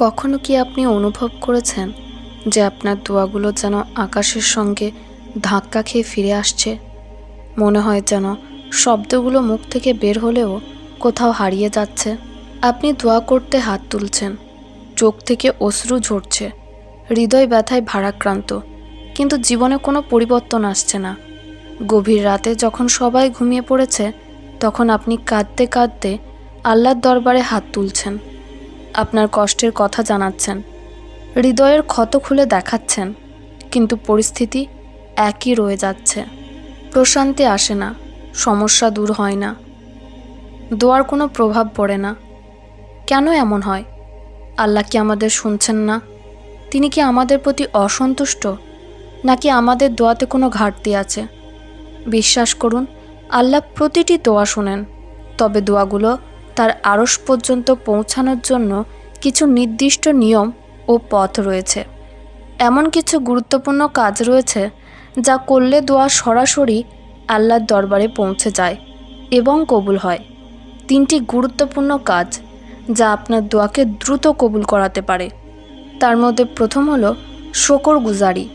কখনো কি আপনি অনুভব করেছেন যে আপনার দোয়াগুলো যেন আকাশের সঙ্গে ধাক্কা খেয়ে ফিরে আসছে? মনে হয় যেন শব্দগুলো মুখ থেকে বের হলেও কোথাও হারিয়ে যাচ্ছে। আপনি দোয়া করতে হাত তুলছেন। চোখ থেকে অশ্রু ঝরছে। হৃদয় ব্যথায় ভারাক্রান্ত। কিন্তু জীবনে কোনো পরিবর্তন আসছে না। গভীর রাতে যখন সবাই ঘুমিয়ে পড়েছে, তখন আপনি কাঁদতে কাঁদতে আল্লাহর দরবারে হাত তুলছেন। আপনার কষ্টের কথা জানাচ্ছেন। হৃদয়ের ক্ষত খুলে দেখাচ্ছেন, কিন্তু পরিস্থিতি একই রয়ে যাচ্ছে। প্রশান্তি আসে না, সমস্যা দূর হয় না। দোয়ার কোনো প্রভাব পড়ে না। কেন এমন হয়? আল্লাহ কি আমাদের শুনছেন না? তিনি কি আমাদের প্রতি অসন্তুষ্ট? নাকি আমাদের দোয়াতে কোনো ঘাটতি আছে? বিশ্বাস করুন, আল্লাহ প্রতিটি দোয়া শোনেন, তবে দোয়াগুলো তার আড়স পর্যন্ত পৌঁছানোর জন্য কিছু নির্দিষ্ট নিয়ম ও পথ রয়েছে। এমন কিছু গুরুত্বপূর্ণ কাজ রয়েছে যা করলে দোয়া সরাসরি আল্লাহর দরবারে পৌঁছে যায় এবং কবুল হয়। তিনটি গুরুত্বপূর্ণ কাজ যা আপনার দোয়াকে দ্রুত কবুল করাতে পারে। তার মধ্যে প্রথম হলো শকর গুজারি,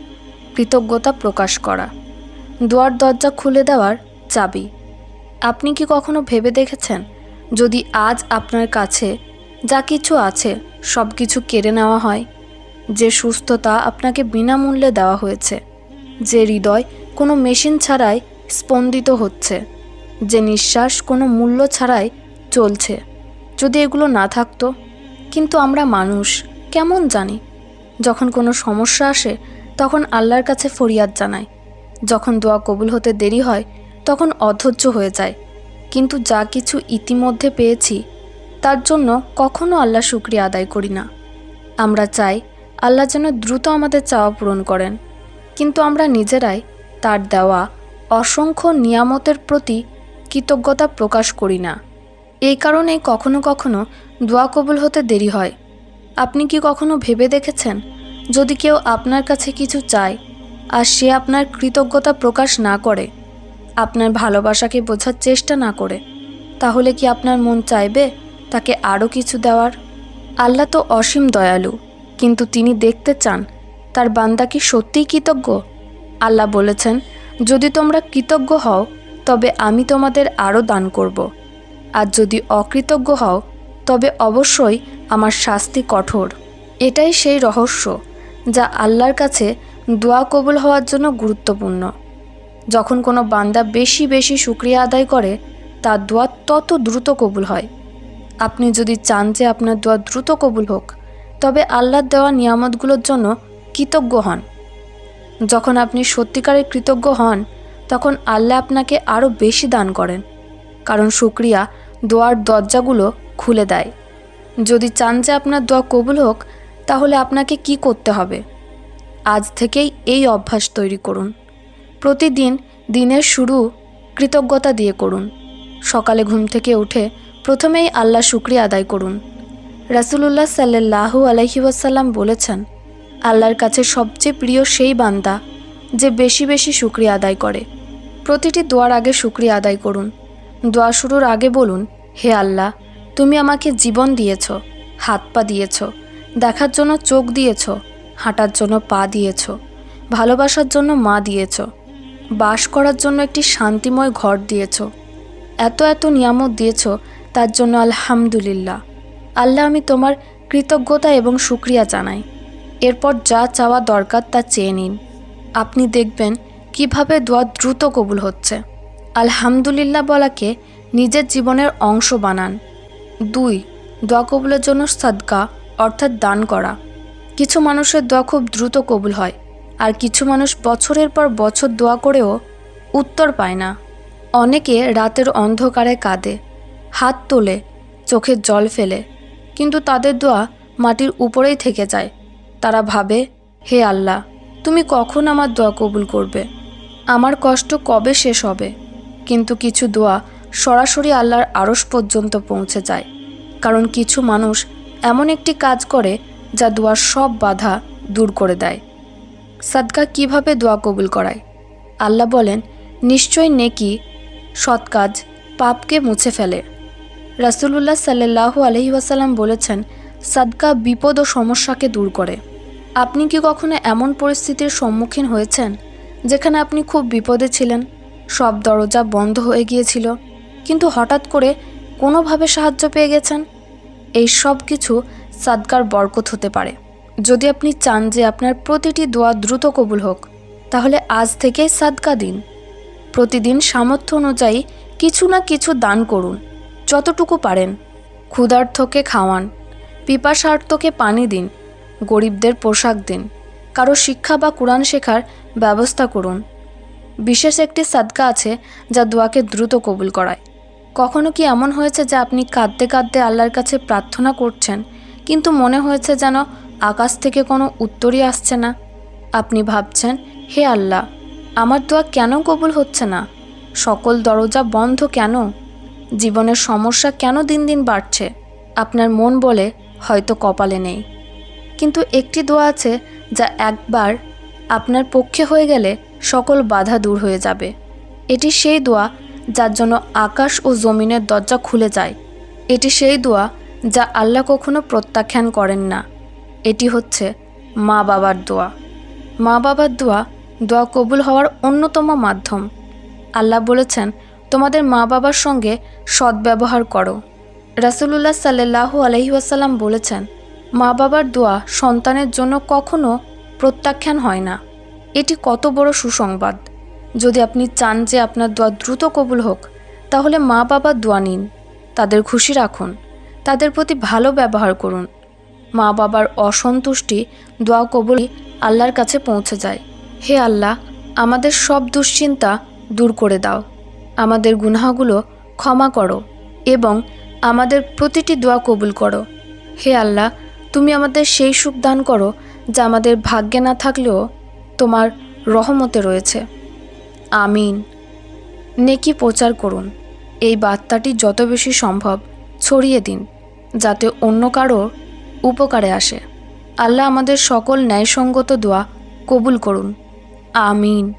কৃতজ্ঞতা প্রকাশ করা, দোয়ার দরজা খুলে দেওয়ার চাবি। আপনি কি কখনো ভেবে দেখেছেন যদি আজ আপনার কাছে যা কিছু আছে, সব কিছু কেড়ে নেওয়া হয়, যে সুস্থতা আপনাকে বিনামূল্যে দেওয়া হয়েছে, যে হৃদয় কোনো মেশিন ছাড়াই স্পন্দিত হচ্ছে, যে নিঃশ্বাস কোনো মূল্য ছাড়াই চলছে, যদি এগুলো না থাকতো, কিন্তু আমরা মানুষ, কেমন জানি? যখন কোনো সমস্যা আসে, তখন আল্লাহর কাছে ফরিয়াদ জানাই, যখন দোয়া কবুল হতে দেরি হয়, তখন অধৈর্য হয়ে যায় কিন্তু যা কিছু ইতিমধ্যে পেয়েছি, তার জন্য কখনো আল্লাহ শুক্রিয়া আদায় করি না। আমরা চাই আল্লাহ যেন দ্রুত আমাদের চাওয়া পূরণ করেন। কিন্তু আমরা নিজেরাই তার দেওয়া অসংখ্য নিয়ামতের প্রতি কৃতজ্ঞতা প্রকাশ করি না। এই কারণে কখনো কখনো দোয়া কবুল হতে দেরি হয়। আপনি কি কখনো ভেবে দেখেছেন, যদি কেউ আপনার কাছে কিছু চায় আর সে আপনার কৃতজ্ঞতা প্রকাশ না করে আপনার ভালোবাসাকে বোঝার চেষ্টা না করে, তাহলে কি আপনার মন চাইবে তাকে আরও কিছু দেওয়ার? আল্লাহ তো অসীম দয়ালু, কিন্তু তিনি দেখতে চান তার বান্দা কি সত্যিই কৃতজ্ঞ? আল্লাহ বলেছেন, যদি তোমরা কৃতজ্ঞ হও, তবে আমি তোমাদের আরও দান করব। আর যদি অকৃতজ্ঞ হও, তবে অবশ্যই আমার শাস্তি কঠোর। এটাই সেই রহস্য যা আল্লাহর কাছে দোয়া কবুল হওয়ার জন্য গুরুত্বপূর্ণ। যখন কোনো বান্দা বেশি বেশি শুক্রিয়া আদায় করে, তার দোয়া তত দ্রুত কবুল হয়। আপনি যদি চান যে আপনার দোয়া দ্রুত কবুল হোক, তবে আল্লাহর দেওয়া নিয়ামতগুলোর জন্য কৃতজ্ঞ হন। যখন আপনি সত্যিকারের কৃতজ্ঞ হন, তখন আল্লাহ আপনাকে আরও বেশি দান করেন, কারণ শুক্রিয়া দোয়ার দরজাগুলো খুলে দেয়। যদি চান যে আপনার দোয়া কবুল হোক, তাহলে আপনাকে কি করতে হবে? আজ থেকেই এই অভ্যাস তৈরি করুন। প্রতিদিন দিনের শুরু কৃতজ্ঞতা দিয়ে করুন। সকালে ঘুম থেকে উঠে প্রথমেই আল্লাহ শুক্রিয়া আদায় করুন। রাসুলুল্লাহ সাল্লাহু আলহি ওয়াসাল্লাম বলেছেন, আল্লাহর কাছে সবচেয়ে প্রিয় সেই বান্দা যে বেশি বেশি শুক্রিয়া আদায় করে। প্রতিটি দোয়ার আগে শুক্রিয়া আদায় করুন। দোয়া শুরুর আগে বলুন, হে আল্লাহ, তুমি আমাকে জীবন দিয়েছ, হাত পা দিয়েছ, দেখার জন্য চোখ দিয়েছ, হাঁটার জন্য পা দিয়েছ, ভালোবাসার জন্য মা দিয়েছ বাস করার জন্য একটি শান্তিময় ঘর দিয়েছ। এত এত নিয়ামত দিয়েছ, তার জন্য আলহামদুলিল্লাহ। আল্লাহ আমি তোমার কৃতজ্ঞতা এবং শুক্রিয়া জানাই। এরপর যা চাওয়া দরকার তা চেয়ে নিন। আপনি দেখবেন কীভাবে দোয়া দ্রুত কবুল হচ্ছে। আলহামদুলিল্লাহ বলাকে নিজের জীবনের অংশ বানান। দুই, দোয়া কবুলের জন্য সাদকা, অর্থাৎ দান করা। কিছু মানুষের দোয়া খুব দ্রুত কবুল হয়। আর কিছু মানুষ বছরের পর বছর দোয়া করেও উত্তর পায় না। অনেকে রাতের অন্ধকারে কাঁদে, হাত তোলে, চোখের জল ফেলে, কিন্তু তাদের দোয়া মাটির উপরেই থেকে যায়। তারা ভাবে, হে আল্লাহ, তুমি কখন আমার দোয়া কবুল করবে? আমার কষ্ট কবে শেষ হবে? কিন্তু কিছু দোয়া সরাসরি আল্লাহর আড়স পর্যন্ত পৌঁছে যায়, কারণ কিছু মানুষ এমন একটি কাজ করে যা দোয়ার সব বাধা দূর করে দেয়। সাদকা কীভাবে দোয়া কবুল করায়? আল্লাহ বলেন নিশ্চয় নেকি সৎ কাজ পাপকে মুছে ফেলে। রাসুলুল্লাহ সাল্লাহু আলহি ওয়াসাল্লাম বলেছেন, সাদকা বিপদ ও সমস্যাকে দূর করে। আপনি কি কখনো এমন পরিস্থিতির সম্মুখীন হয়েছেন, যেখানে আপনি খুব বিপদে ছিলেন, সব দরজা বন্ধ হয়ে গিয়েছিল, কিন্তু হঠাৎ করে কোনোভাবে সাহায্য পেয়ে গেছেন? এই সব কিছু সাদকার বরকত হতে পারে। যদি আপনি চান যে আপনার প্রতিটি দোয়া দ্রুত কবুল হোক, তাহলে আজ থেকেই সাদকা দিন। প্রতিদিন সামর্থ্য অনুযায়ী কিছু না কিছু দান করুন, যতটুকু পারেন। ক্ষুধার্থকে খাওয়ান পিপাসার্থকে পানি দিন, গরিবদের পোশাক দিন, কারও শিক্ষা বা কোরআন শেখার ব্যবস্থা করুন। বিশেষ একটি সাদকা আছে যা দোয়াকে দ্রুত কবুল করায়। কখনো কি এমন হয়েছে যে আপনি কাঁদতে কাঁদতে আল্লাহর কাছে প্রার্থনা করছেন, কিন্তু মনে হয়েছে যেন আকাশ থেকে কোনো উত্তরই আসছে না। আপনি ভাবছেন, হে আল্লাহ, আমার দোয়া কেন কবুল হচ্ছে না? সকল দরজা বন্ধ কেন? জীবনের সমস্যা কেন দিন দিন বাড়ছে? আপনার মন বলে হয়তো কপালে নেই। কিন্তু একটি দোয়া আছে যা একবার আপনার পক্ষে হয়ে গেলে সকল বাধা দূর হয়ে যাবে। এটি সেই দোয়া যার জন্য আকাশ ও জমিনের দরজা খুলে যায়। এটি সেই দোয়া যা আল্লাহ কখনো প্রত্যাখ্যান করেন না। এটি হচ্ছে মা বাবার দোয়া। মা বাবার দোয়া দোয়া কবুল হওয়ার অন্যতম মাধ্যম। আল্লাহ বলেছেন, তোমাদের মা বাবার সঙ্গে সদ্ব্যবহার করো। রাসুলুল্লাহ সাল্লাহু আলহিউসাল্লাম বলেছেন, মা বাবার দোয়া সন্তানের জন্য কখনো প্রত্যাখ্যান হয় না। এটি কত বড় সুসংবাদ। যদি আপনি চান যে আপনার দোয়া দ্রুত কবুল হোক, তাহলে মা বাবার দোয়া নিন। তাদের খুশি রাখুন। তাদের প্রতি ভালো ব্যবহার করুন। মা বাবার অসন্তুষ্টি দোয়া কবুল আল্লাহর কাছে পৌঁছে যায়। হে আল্লাহ, আমাদের সব দুশ্চিন্তা দূর করে দাও। আমাদের গুনাহগুলো ক্ষমা করো এবং আমাদের প্রতিটি দোয়া কবুল করো। হে আল্লাহ, তুমি আমাদের সেই সুখ দান করো যা আমাদের ভাগ্যে না থাকলেও তোমার রহমতে রয়েছে। আমিন। নেকি প্রচার করুন। এই বার্তাটি যত বেশি সম্ভব ছড়িয়ে দিন, যাতে অন্য কারও উপকারে আসে। আল্লাহ আমাদের সকল ন্যায়সঙ্গত দোয়া কবুল করুন। আমিন।